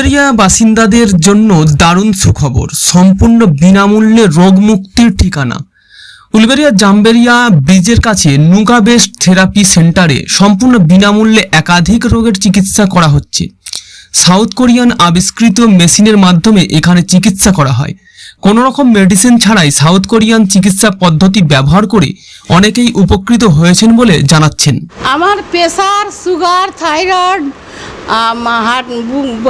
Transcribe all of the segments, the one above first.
উলুবেরিয়া বাসিন্দাদের জন্য দারুণ সুখবর। সম্পূর্ণ বিনামূল্যে রোগ মুক্তির ঠিকানা। উলুবেরিয়া জামবেরিয়া ব্রিজের কাছে নুগা বেস্ট থেরাপি সেন্টারে সম্পূর্ণ বিনামূল্যে একাধিক রোগের চিকিৎসা করা হচ্ছে। সাউথ কোরিয়ান আবিষ্কৃত মেশিনের মাধ্যমে এখানে চিকিৎসা করা হয়। কোনো রকম মেডিসিন ছাড়াই সাউথ কোরিয়ান চিকিৎসা পদ্ধতি ব্যবহার করে অনেকেই উপকৃত হয়েছেন বলে জানাচ্ছেন। আমার প্রেশার সুগার, থাইরয়েড হার্ট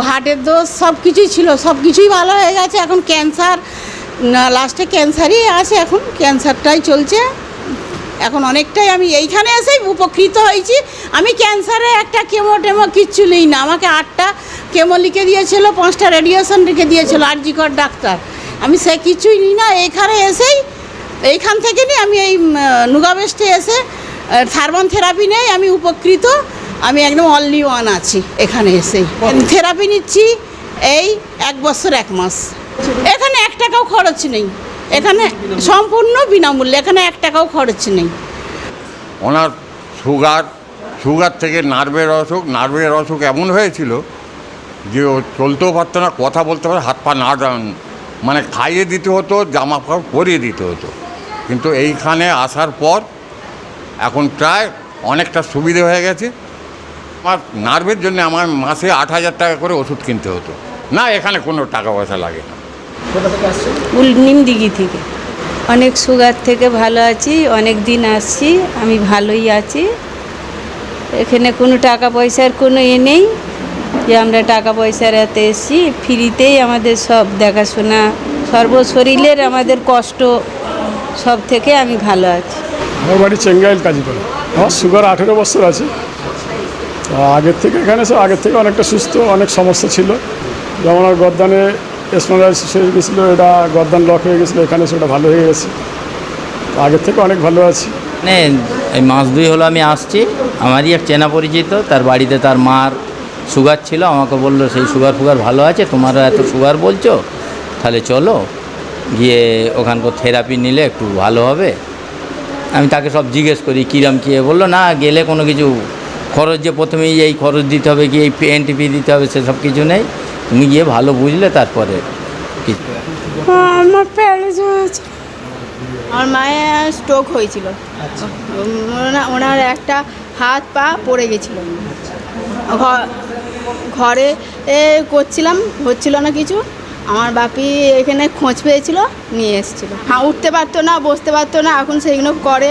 হার্টের দোষ সব কিছুই ছিল, সব কিছুই ভালো হয়ে গেছে। এখন ক্যান্সার লাস্টে ক্যান্সারই আছে এখন ক্যান্সারটাই চলছে। এখন অনেকটাই আমি এইখানে এসেই উপকৃত হয়েছি। আমি ক্যান্সারে একটা কেমো টেমো কিচ্ছু নেই না। আমাকে আটটা কেমো লিখে দিয়েছিল, পাঁচটা রেডিয়েশন লিখে দিয়েছিল আরজিকর ডাক্তার। আমি সে কিছুই নিই না, এইখানে এসেই, এইখান থেকে নিয়ে আমি এই নুগাবেস্টে এসে থার্মন থেরাপি নেই আমি উপকৃত। আমি একদম অনলি ওয়ান আছি এখানে এসেই। থেরাপি নিচ্ছি এই এক বছর এক মাস। এখানে এক টাকাও খরচ নেই। এখানে সম্পূর্ণ বিনামূল্যে এখানে এক টাকাও খরচ নেই। ওনার সুগার সুগার থেকে নার্ভের অসুখ নার্ভের অসুখ এমন হয়েছিল যে ও চলতেও পারতো না কথা বলতে পারে হাত পা না মানে খাইয়ে দিতে হতো জামা কাপড় পরিয়ে দিতে হতো। কিন্তু এইখানে আসার পর এখন প্রায় অনেকটা সুবিধে হয়ে গেছে। আমার নার্ভের জন্য আমার মাসে আট হাজার টাকা করে ওষুধ কিনতে হতো। না এখানে কোনো টাকা পয়সা লাগে না। নিমদিঘি থেকে অনেক সুগার থেকে ভালো আছি অনেক দিন আসছি আমি ভালোই আছি। এখানে কোনো টাকা পয়সার কোনো এ নেই যে আমরা টাকা পয়সার এতে এসেছি। ফ্রিতেই আমাদের সব দেখাশোনা সর্ব শরীরের আমাদের কষ্ট সব থেকে আমি ভালো আছি। আমার বাড়ি চেঙ্গাইল কাজীপাড়া। আমার সুগার আঠেরো বছর আছে। তা আগের থেকে এখানে এসে আগের থেকে অনেকটা সুস্থ, অনেক সমস্যা ছিল। যেমন আর গদ্দানে স্পন্ডাইসিস হয়ে গেছিল এটা গদ্দান লক হয়ে গেছিল, এখানে সেটা ভালো হয়ে গেছে। আগের থেকে অনেক ভালো আছি। মানে এই মাস দুই হলো আমি আসছি, আমারই এক চেনা পরিচিত, তার বাড়িতে তার মার সুগার ছিল, আমাকে বলল, সেই সুগার ফুগার ভালো আছে, তোমারও এত সুগার বলছো? তাহলে চলো, গিয়ে ওখানকার থেরাপি নিলে একটু ভালো হবে। আমি তাকে সব জিজ্ঞেস করি, কীরম কী? বলল, না, গেলে কোনো কিছু খরচ যে প্রথমেই এই খরচ দিতে হবে কি এই এনটিপি দিতে হবে সেসব কিছু নেই। তুমি গিয়ে ভালো বুঝলে তারপরে আমার প্যারেজ হয়েছে আমার মায়ের স্ট্রোক হয়েছিল। ওনা- ওনার একটা হাত পা পড়ে গেছিল। ঘ- ঘরে এ করছিলাম হচ্ছিল না কিছু। আমার বাপি এখানে খোঁজ পেয়েছিল নিয়ে এসেছিল। হ্যাঁ উঠতে পারতো না বসতে পারতো না এখন সেইগুলো করে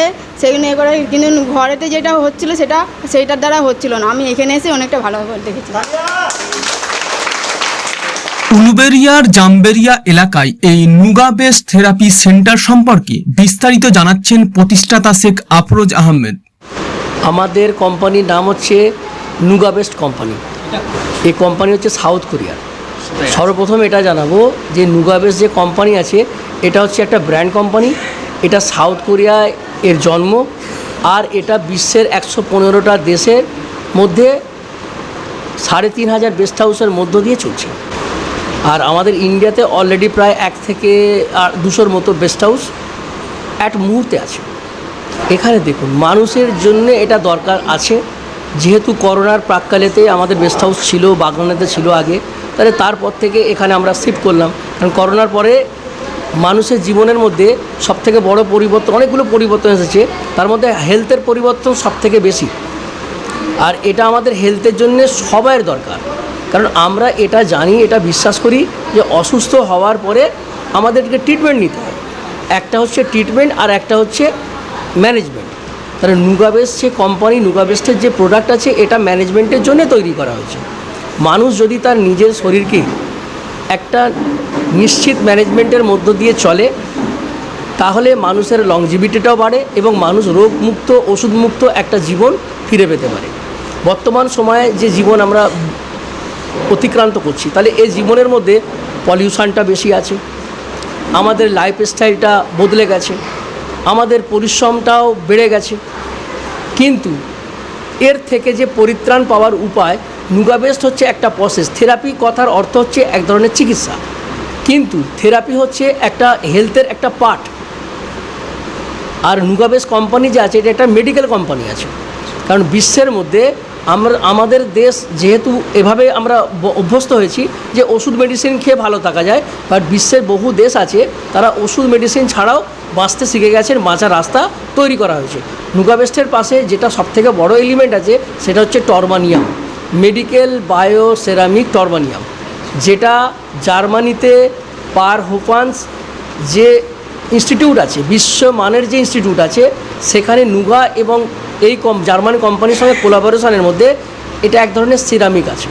এ সেইগুলো এ করে কিন্তু ঘরেতে যেটা হচ্ছিল সেটা সেইটার দ্বারা হচ্ছিল না। আমি এখানে এসে অনেকটা ভালোভাবে দেখেছি। উলুবেরিয়ার জামবেরিয়া এলাকায় এই নুগা বেস থেরাপি সেন্টার সম্পর্কে বিস্তারিত জানাচ্ছেন প্রতিষ্ঠাতা শেখ আফরোজ আহমেদ। আমাদের কোম্পানির নাম হচ্ছে নুগা বেস্ট কোম্পানি। এই কোম্পানি হচ্ছে সাউথ কোরিয়ার। সর্বপ্রথম এটা জানাব যে নুগা বেস্ট যে কোম্পানি আছে, এটা হচ্ছে একটা ব্র্যান্ড কোম্পানি এটা সাউথ কোরিয়ায় এর জন্ম, আর এটা বিশ্বের একশো পনেরোটা দেশের মধ্যে সাড়ে তিন হাজার বেস্ট হাউসের মধ্য দিয়ে চলছে। আর আমাদের ইন্ডিয়াতে অলরেডি প্রায় এক থেকে আর দুশোর মতো বেস্ট হাউস এক মুহূর্তে আছে। এখানে দেখুন, মানুষের জন্য এটা দরকার আছে। যেহেতু করোনার প্রাককালেতে আমাদের বেস্ট হাউস ছিল, বাগানেতে ছিল আগে, তাহলে তারপর থেকে এখানে আমরা শিফট করলাম। কারণ করোনার পরে মানুষের জীবনের মধ্যে সবথেকে বড় পরিবর্তন, অনেকগুলো পরিবর্তন এসেছে। তার মধ্যে হেলথের পরিবর্তন সবথেকে বেশি। আর এটা আমাদের হেলথের জন্য সবাইয়ের দরকার। কারণ আমরা এটা জানি, এটা বিশ্বাস করি যে অসুস্থ হওয়ার পরে আমাদেরকে ট্রিটমেন্ট নিতে হয়। একটা হচ্ছে ট্রিটমেন্ট আর একটা হচ্ছে ম্যানেজমেন্ট তাহলে নুগাবেস যে কোম্পানি নুগাবেস্টের যে প্রোডাক্ট আছে, এটা ম্যানেজমেন্টের জন্য তৈরি করা হয়েছে। মানুষ যদি তার নিজের শরীরকে একটা নিশ্চিত ম্যানেজমেন্টের মধ্য দিয়ে চলে, তাহলে মানুষের লংজিভিটিটাও বাড়ে এবং মানুষ রোগমুক্ত, ওষুধমুক্ত একটা জীবন ফিরে পেতে পারে। বর্তমান সময়ে যে জীবন আমরা অতিক্রান্ত করছি, তাহলে এই জীবনের মধ্যে পলিউশনটা বেশি আছে, আমাদের লাইফ স্টাইলটা বদলে গেছে। আমাদের পরিশ্রমটাও বেড়ে গেছে। কিন্তু এর থেকে যে পরিত্রাণ পাওয়ার উপায় নুগাবেস্ট হচ্ছে একটা প্রসেস থেরাপি কথার অর্থ হচ্ছে এক ধরনের চিকিৎসা। কিন্তু থেরাপি হচ্ছে একটা হেলথের একটা পার্ট আর নুগাবেস কোম্পানি যে আছে, এটা একটা মেডিকেল কোম্পানি আছে। কারণ বিশ্বের মধ্যে আমরা, আমাদের দেশ যেহেতু এভাবে আমরা অভ্যস্ত হয়েছি যে ওষুধ মেডিসিন খেয়ে ভালো থাকা যায় বাট বিশ্বের বহু দেশ আছে, তারা ওষুধ মেডিসিন ছাড়াও বাঁচতে শিখে গেছেন বাঁচার রাস্তা তৈরি করা হয়েছে। নুগাবেস্টের পাশে যেটা সবথেকে বড় এলিমেন্ট আছে, সেটা হচ্ছে টর্মানিয়াম মেডিকেল বায়ো সেরামিক টর্মানিয়াম যেটা জার্মানিতে পার হোপান্স যে ইনস্টিটিউট আছে বিশ্বমানের যে ইনস্টিটিউট আছে, সেখানে নুগা এবং এই কম, জার্মানি কোম্পানির সঙ্গে কোলাবোরেশনের মধ্যে এটা এক ধরনের সিরামিক আছে।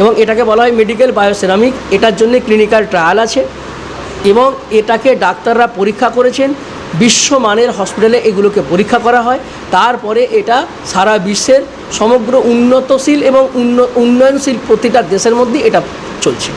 এবং এটাকে বলা হয় মেডিকেল বায়োসেরামিক এটার জন্য ক্লিনিক্যাল ট্রায়াল আছে এবং এটাকে ডাক্তাররা পরীক্ষা করেছেন। বিশ্বমানের হসপিটালে এগুলোকে পরীক্ষা করা হয়। তারপরে এটা সারা বিশ্বের সমগ্র উন্নতশীল এবং উন্ন, উন্নয়নশীল প্রতিটা দেশের মধ্যে এটা চলছে।